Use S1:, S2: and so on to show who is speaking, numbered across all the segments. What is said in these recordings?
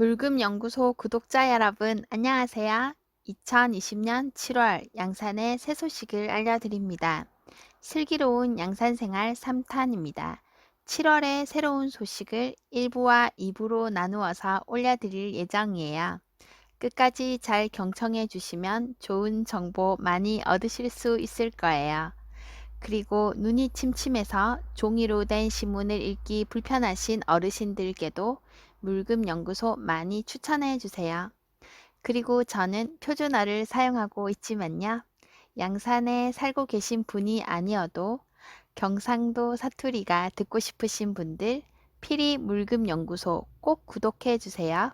S1: 물금연구소 구독자 여러분, 안녕하세요. 2020년 7월 양산의 새 소식을 알려드립니다. 슬기로운 양산 생활 3탄입니다. 7월의 새로운 소식을 1부와 2부로 나누어서 올려드릴 예정이에요. 끝까지 잘 경청해 주시면 좋은 정보 많이 얻으실 수 있을 거예요. 그리고 눈이 침침해서 종이로 된 신문을 읽기 불편하신 어르신들께도 물금연구소 많이 추천해 주세요. 그리고 저는 표준어를 사용하고 있지만요. 양산에 살고 계신 분이 아니어도 경상도 사투리가 듣고 싶으신 분들 피리 물금연구소 꼭 구독해 주세요.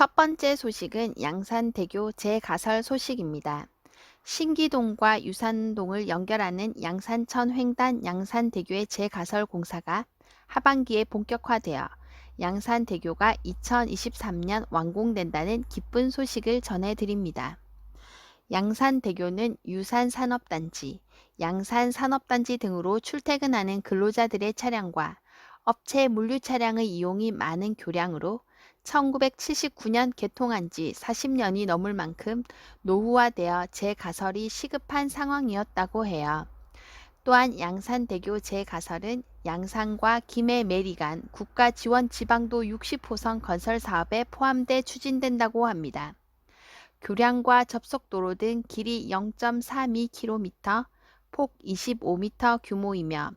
S1: 첫 번째 소식은 양산대교 재가설 소식입니다. 신기동과 유산동을 연결하는 양산천 횡단 양산대교의 재가설 공사가 하반기에 본격화되어 양산대교가 2023년 완공된다는 기쁜 소식을 전해드립니다. 양산대교는 유산산업단지, 양산산업단지 등으로 출퇴근하는 근로자들의 차량과 업체 물류 차량의 이용이 많은 교량으로 1979년 개통한 지 40년이 넘을 만큼 노후화되어 재가설이 시급한 상황이었다고 해요. 또한 양산대교 재가설은 양산과 김해 메리 간 국가지원 지방도 60호선 건설 사업에 포함돼 추진된다고 합니다. 교량과 접속도로 등 길이 0.32km, 폭 25m 규모이며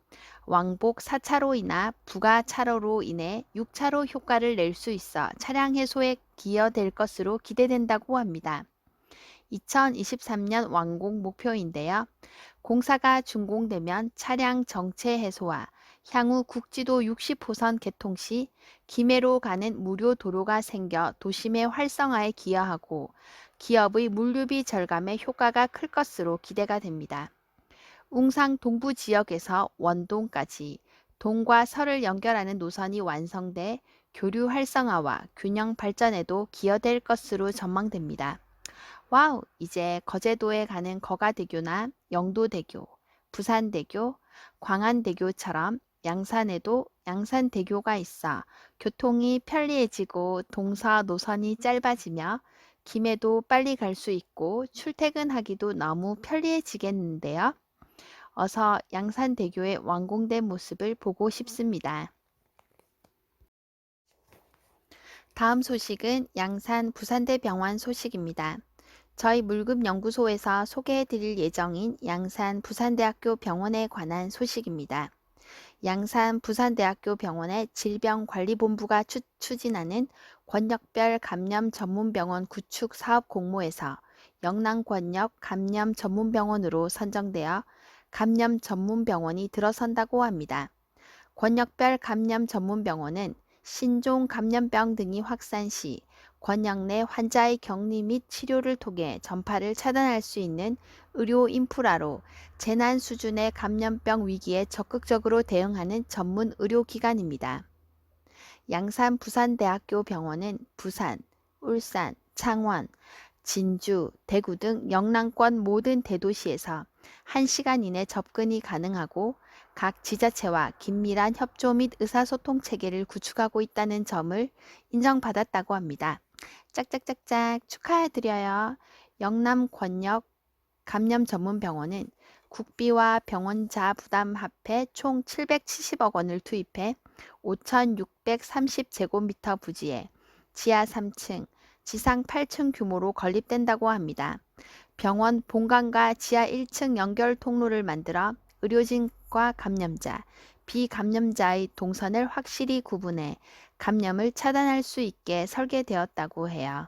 S1: 왕복 4차로이나 부가 차로로 인해 6차로 효과를 낼 수 있어 차량 해소에 기여될 것으로 기대된다고 합니다. 2023년 완공 목표인데요. 공사가 준공되면 차량 정체 해소와 향후 국지도 60호선 개통 시 김해로 가는 무료 도로가 생겨 도심의 활성화에 기여하고 기업의 물류비 절감에 효과가 클 것으로 기대가 됩니다. 웅상 동부 지역에서 원동까지 동과 서를 연결하는 노선이 완성돼 교류 활성화와 균형 발전에도 기여될 것으로 전망됩니다. 와우! 이제 거제도에 가는 거가대교나 영도대교, 부산대교, 광안대교처럼 양산에도 양산대교가 있어 교통이 편리해지고 동서 노선이 짧아지며 김해도 빨리 갈 수 있고 출퇴근하기도 너무 편리해지겠는데요. 어서 양산대교의 완공된 모습을 보고 싶습니다. 다음 소식은 양산 부산대병원 소식입니다. 저희 물급연구소에서 소개해 드릴 예정인 양산 부산대학교 병원에 관한 소식입니다. 양산 부산대학교 병원의 질병관리본부가 추, 추진하는 권역별 감염 전문병원 구축 사업 공모에서 영남권역 감염 전문병원으로 선정되어 감염 전문 병원이 들어선다고 합니다. 권역별 감염 전문 병원은 신종 감염병 등이 확산 시 권역 내 환자의 격리 및 치료를 통해 전파를 차단할 수 있는 의료 인프라로 재난 수준의 감염병 위기에 적극적으로 대응하는 전문 의료기관입니다. 양산 부산대학교 병원은 부산, 울산, 창원, 진주, 대구 등 영남권 모든 대도시에서 1시간 이내 접근이 가능하고 각 지자체와 긴밀한 협조 및 의사소통 체계를 구축하고 있다는 점을 인정받았다고 합니다. 짝짝짝짝 축하해드려요. 영남 권역 감염 전문 병원은 국비와 병원자 부담 합해 총 770억 원을 투입해 5,630제곱미터 부지에 지하 3층, 지상 8층 규모로 건립된다고 합니다. 병원 본관과 지하 1층 연결 통로를 만들어 의료진과 감염자, 비감염자의 동선을 확실히 구분해 감염을 차단할 수 있게 설계되었다고 해요.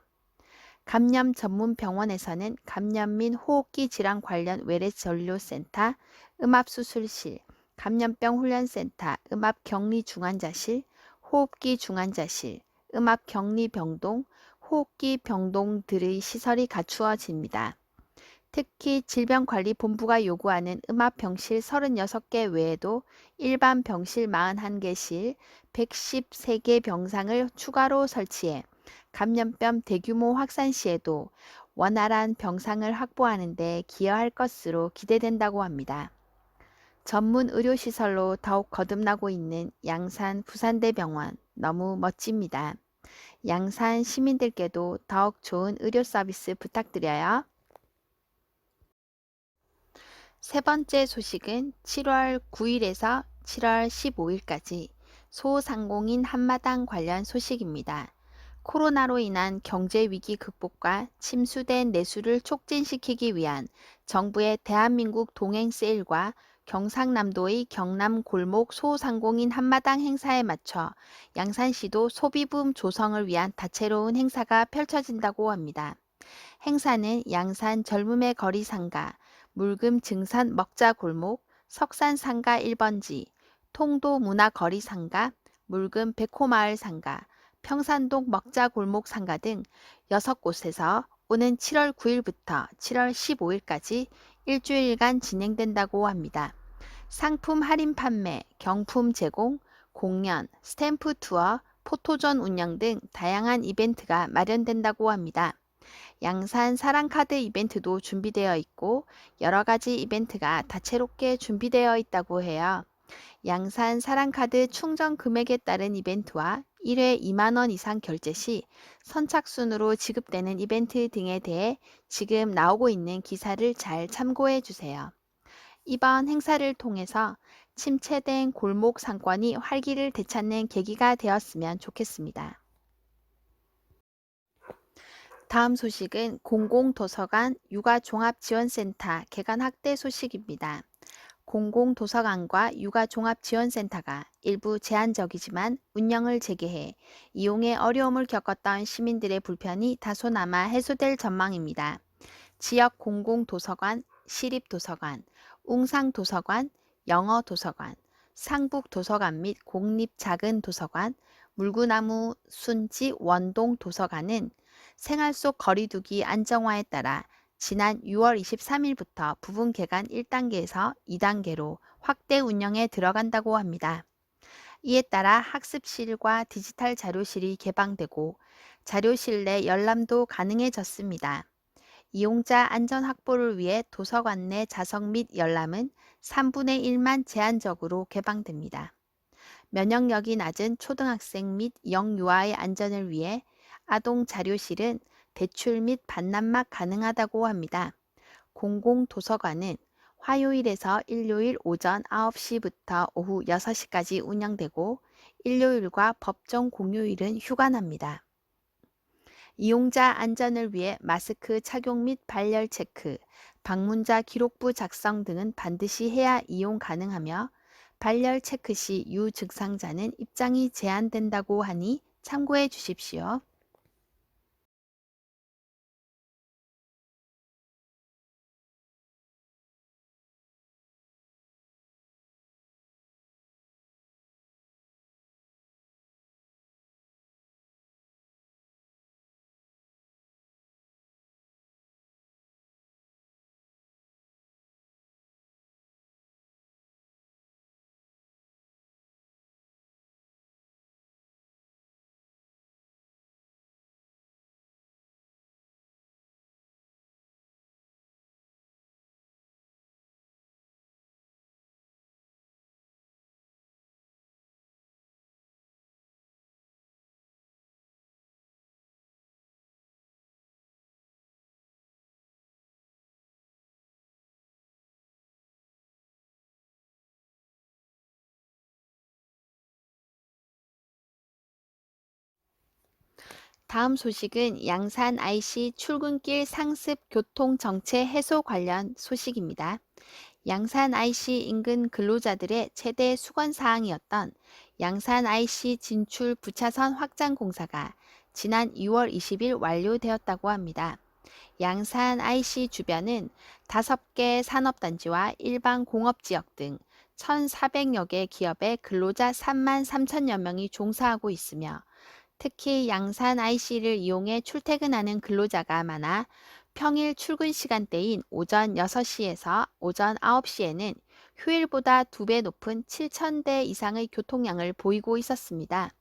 S1: 감염 전문 병원에서는 감염 및 호흡기 질환 관련 외래 진료센터, 음압 수술실, 감염병 훈련센터, 음압 격리 중환자실, 호흡기 중환자실, 음압 격리 병동, 호흡기 병동들의 시설이 갖추어집니다. 특히 질병관리본부가 요구하는 음압병실 36개 외에도 일반 병실 41개실 113개 병상을 추가로 설치해 감염병 대규모 확산 시에도 원활한 병상을 확보하는 데 기여할 것으로 기대된다고 합니다. 전문 의료시설로 더욱 거듭나고 있는 양산 부산대병원 너무 멋집니다. 양산 시민들께도 더욱 좋은 의료 서비스 부탁드려요. 세 번째 소식은 7월 9일에서 7월 15일까지 소상공인 한마당 관련 소식입니다. 코로나로 인한 경제 위기 극복과 침수된 내수를 촉진시키기 위한 정부의 대한민국 동행 세일과 경상남도의 경남 골목 소상공인 한마당 행사에 맞춰 양산시도 소비붐 조성을 위한 다채로운 행사가 펼쳐진다고 합니다. 행사는 양산 젊음의 거리 상가, 물금 증산 먹자 골목, 석산 상가 1번지, 통도 문화 거리 상가, 물금 백호마을 상가, 평산동 먹자 골목 상가 등 6곳에서 오는 7월 9일부터 7월 15일까지 일주일간 진행된다고 합니다. 상품 할인 판매, 경품 제공, 공연, 스탬프 투어, 포토존 운영 등 다양한 이벤트가 마련된다고 합니다. 양산 사랑카드 이벤트도 준비되어 있고 여러 가지 이벤트가 다채롭게 준비되어 있다고 해요. 양산 사랑카드 충전 금액에 따른 이벤트와 1회 2만원 이상 결제 시 선착순으로 지급되는 이벤트 등에 대해 지금 나오고 있는 기사를 잘 참고해 주세요. 이번 행사를 통해서 침체된 골목 상권이 활기를 되찾는 계기가 되었으면 좋겠습니다. 다음 소식은 공공도서관 육아종합지원센터 개관 확대 소식입니다. 공공도서관과 육아종합지원센터가 일부 제한적이지만 운영을 재개해 이용에 어려움을 겪었던 시민들의 불편이 다소 남아 해소될 전망입니다. 지역 공공도서관, 시립도서관, 웅상도서관, 영어도서관, 상북도서관 및 공립작은도서관, 물구나무 순지 원동도서관은 생활 속 거리두기 안정화에 따라 지난 6월 23일부터 부분 개관 1단계에서 2단계로 확대 운영에 들어간다고 합니다. 이에 따라 학습실과 디지털 자료실이 개방되고 자료실 내 열람도 가능해졌습니다. 이용자 안전 확보를 위해 도서관 내 자석 및 열람은 3분의 1만 제한적으로 개방됩니다. 면역력이 낮은 초등학생 및 영유아의 안전을 위해 아동 자료실은 대출 및 반납막 가능하다고 합니다. 공공도서관은 화요일에서 일요일 오전 9시부터 오후 6시까지 운영되고 일요일과 법정 공휴일은 휴관합니다. 이용자 안전을 위해 마스크 착용 및 발열 체크, 방문자 기록부 작성 등은 반드시 해야 이용 가능하며 발열 체크 시 유증상자는 입장이 제한된다고 하니 참고해 주십시오. 다음 소식은 양산 IC 출근길 상습 교통 정체 해소 관련 소식입니다. 양산 IC 인근 근로자들의 최대 수건 사항이었던 양산 IC 진출 부차선 확장 공사가 지난 2월 20일 완료되었다고 합니다. 양산 IC 주변은 5개 산업단지와 일반 공업지역 등 1,400여 개 기업의 근로자 3만 3천여 명이 종사하고 있으며 특히 양산 IC를 이용해 출퇴근하는 근로자가 많아 평일 출근 시간대인 오전 6시에서 오전 9시에는 휴일보다 2배 높은 7,000대 이상의 교통량을 보이고 있었습니다.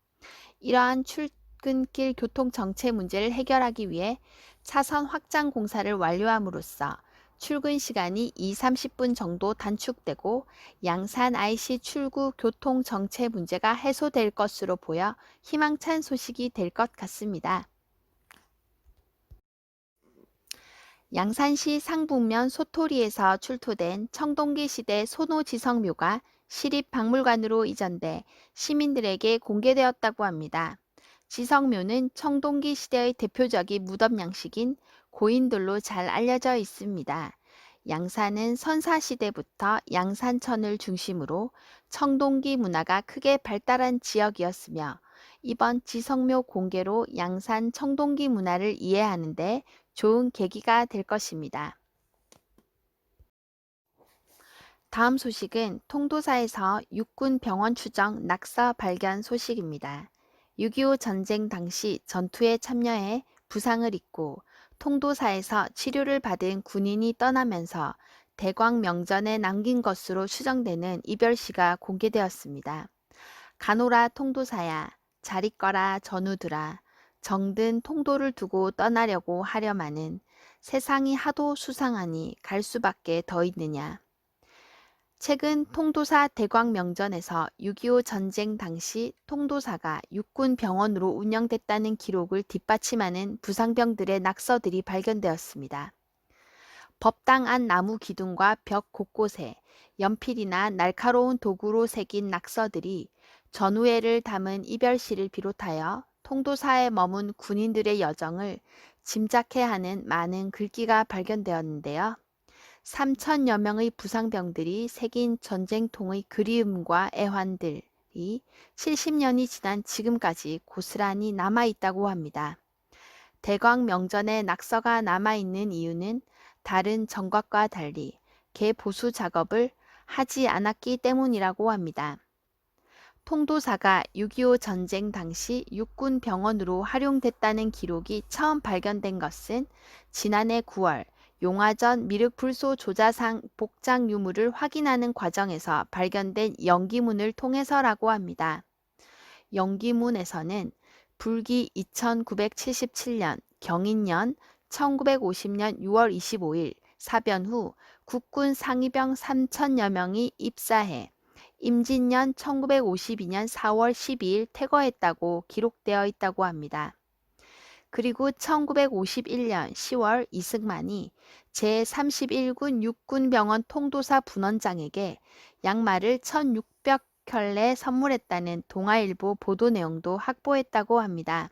S1: 이러한 출근길 교통 정체 문제를 해결하기 위해 차선 확장 공사를 완료함으로써 출근 시간이 2, 30분 정도 단축되고 양산 IC 출구 교통 정체 문제가 해소될 것으로 보여 희망찬 소식이 될 것 같습니다. 양산시 상북면 소토리에서 출토된 청동기 시대 손오지성묘가 시립박물관으로 이전돼 시민들에게 공개되었다고 합니다. 지성묘는 청동기 시대의 대표적인 무덤 양식인 고인돌로 잘 알려져 있습니다. 양산은 선사시대부터 양산천을 중심으로 청동기 문화가 크게 발달한 지역이었으며 이번 지성묘 공개로 양산 청동기 문화를 이해하는데 좋은 계기가 될 것입니다. 다음 소식은 통도사에서 육군 병원 추정 낙서 발견 소식입니다. 6.25 전쟁 당시 전투에 참여해 부상을 입고 통도사에서 치료를 받은 군인이 떠나면서 대광 명전에 남긴 것으로 추정되는 이별시가 공개되었습니다. 가노라 통도사야, 잘 있거라 전우들아, 정든 통도를 두고 떠나려고 하려마는 세상이 하도 수상하니 갈 수밖에 더 있느냐. 최근 통도사 대광명전에서 6.25 전쟁 당시 통도사가 육군 병원으로 운영됐다는 기록을 뒷받침하는 부상병들의 낙서들이 발견되었습니다. 법당 안 나무 기둥과 벽 곳곳에 연필이나 날카로운 도구로 새긴 낙서들이 전우회를 담은 이별시를 비롯하여 통도사에 머문 군인들의 여정을 짐작해 하는 많은 글귀가 발견되었는데요. 3천여 명의 부상병들이 새긴 전쟁통의 그리움과 애환들이 70년이 지난 지금까지 고스란히 남아있다고 합니다. 대광 명전에 낙서가 남아있는 이유는 다른 정곽과 달리 개보수 작업을 하지 않았기 때문이라고 합니다. 통도사가 6.25 전쟁 당시 육군 병원으로 활용됐다는 기록이 처음 발견된 것은 지난해 9월 용화전 미륵불소 조자상 복장 유물을 확인하는 과정에서 발견된 연기문을 통해서라고 합니다. 연기문에서는 불기 2977년 경인년 1950년 6월 25일 사변 후 국군 상위병 3천여 명이 입사해 임진년 1952년 4월 12일 퇴거했다고 기록되어 있다고 합니다. 그리고 1951년 10월 이승만이 제31군 육군병원 통도사 분원장에게 양말을 1600켤레 선물했다는 동아일보 보도 내용도 확보했다고 합니다.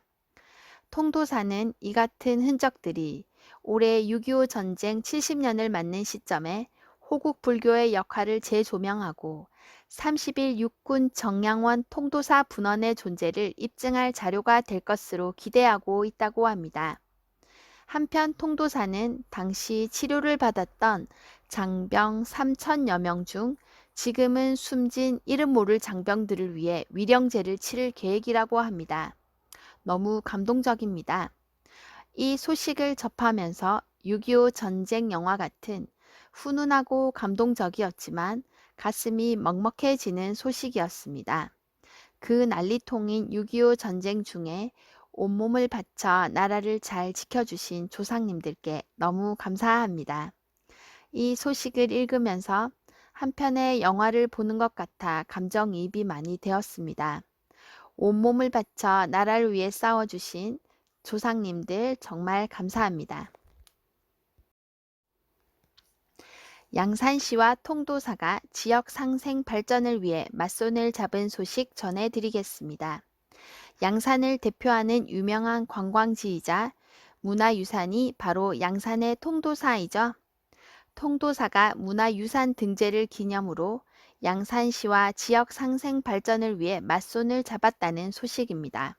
S1: 통도사는 이 같은 흔적들이 올해 6.25 전쟁 70년을 맞는 시점에 호국 불교의 역할을 재조명하고 30일 육군 정량원 통도사 분원의 존재를 입증할 자료가 될 것으로 기대하고 있다고 합니다. 한편 통도사는 당시 치료를 받았던 장병 3천여 명 중 지금은 숨진 이름 모를 장병들을 위해 위령제를 치를 계획이라고 합니다. 너무 감동적입니다. 이 소식을 접하면서 6.25 전쟁 영화 같은 훈훈하고 감동적이었지만 가슴이 먹먹해지는 소식이었습니다. 그 난리통인 6.25 전쟁 중에 온몸을 바쳐 나라를 잘 지켜주신 조상님들께 너무 감사합니다. 이 소식을 읽으면서 한편의 영화를 보는 것 같아 감정이입이 많이 되었습니다. 온몸을 바쳐 나라를 위해 싸워주신 조상님들 정말 감사합니다. 양산시와 통도사가 지역 상생 발전을 위해 맞손을 잡은 소식 전해드리겠습니다. 양산을 대표하는 유명한 관광지이자 문화유산이 바로 양산의 통도사이죠. 통도사가 문화유산 등재를 기념으로 양산시와 지역 상생 발전을 위해 맞손을 잡았다는 소식입니다.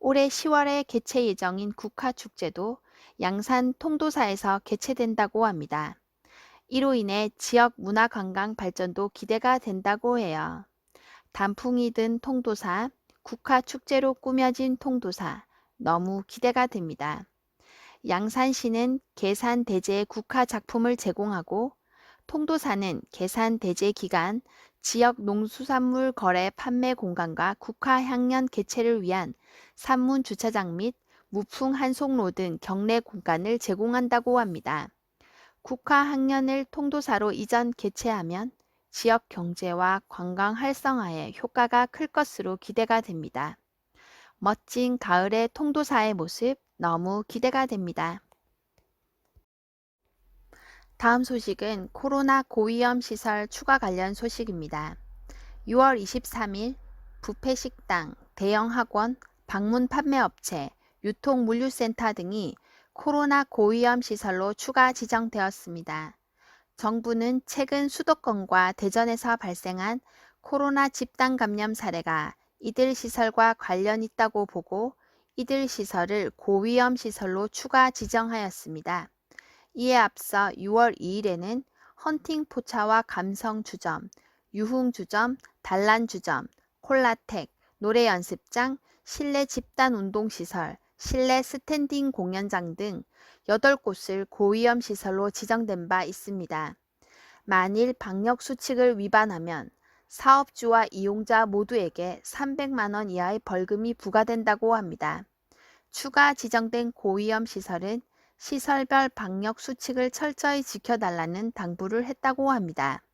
S1: 올해 10월에 개최 예정인 국화축제도 양산 통도사에서 개최된다고 합니다. 이로 인해 지역 문화 관광 발전도 기대가 된다고 해요. 단풍이 든 통도사, 국화 축제로 꾸며진 통도사, 너무 기대가 됩니다. 양산시는 계산 대제 국화 작품을 제공하고 통도사는 계산 대제 기간 지역 농수산물 거래 판매 공간과 국화 향연 개최를 위한 산문 주차장 및 무풍 한송로 등 경내 공간을 제공한다고 합니다. 국화 학년을 통도사로 이전 개최하면 지역 경제와 관광 활성화에 효과가 클 것으로 기대가 됩니다. 멋진 가을의 통도사의 모습 너무 기대가 됩니다. 다음 소식은 코로나 고위험 시설 추가 관련 소식입니다. 6월 23일 부패식당, 대형 학원, 방문 판매업체, 유통물류센터 등이 코로나 고위험 시설로 추가 지정되었습니다. 정부는 최근 수도권과 대전에서 발생한 코로나 집단 감염 사례가 이들 시설과 관련 있다고 보고 이들 시설을 고위험 시설로 추가 지정하였습니다. 이에 앞서 6월 2일에는 헌팅 포차와 감성 주점, 유흥 주점, 단란 주점, 콜라텍, 노래 연습장, 실내 집단 운동 시설, 실내 스탠딩 공연장 등 8곳을 고위험 시설로 지정된 바 있습니다. 만일 방역 수칙을 위반하면 사업주와 이용자 모두에게 300만 원 이하의 벌금이 부과된다고 합니다. 추가 지정된 고위험 시설은 시설별 방역 수칙을 철저히 지켜달라는 당부를 했다고 합니다.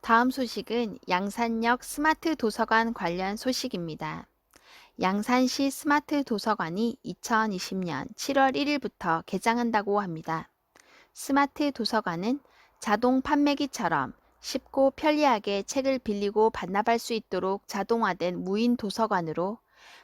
S1: 다음 소식은 양산역 스마트 도서관 관련 소식입니다. 양산시 스마트 도서관이 2020년 7월 1일부터 개장한다고 합니다. 스마트 도서관은 자동 판매기처럼 쉽고 편리하게 책을 빌리고 반납할 수 있도록 자동화된 무인 도서관으로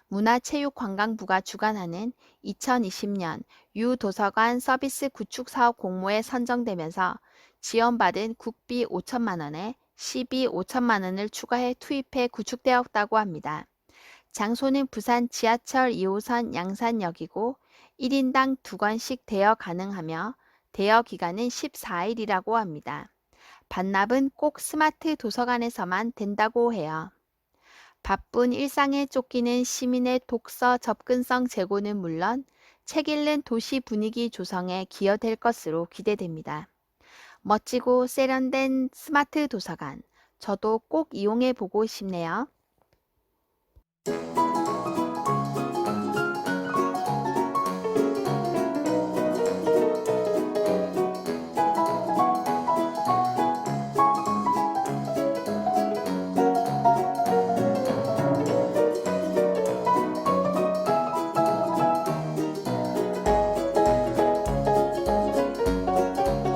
S1: 문화체육관광부가 주관하는 2020년 유도서관 서비스 구축 사업 공모에 선정되면서 지원받은 국비 5천만 원에 시비 5천만 원을 추가해 투입해 구축되었다고 합니다. 장소는 부산 지하철 2호선 양산역이고 1인당 2권씩 대여 가능하며 대여 기간은 14일이라고 합니다. 반납은 꼭 스마트 도서관에서만 된다고 해요. 바쁜 일상에 쫓기는 시민의 독서 접근성 제고는 물론 책 읽는 도시 분위기 조성에 기여될 것으로 기대됩니다. 멋지고 세련된 스마트 도서관, 저도 꼭 이용해 보고 싶네요. Música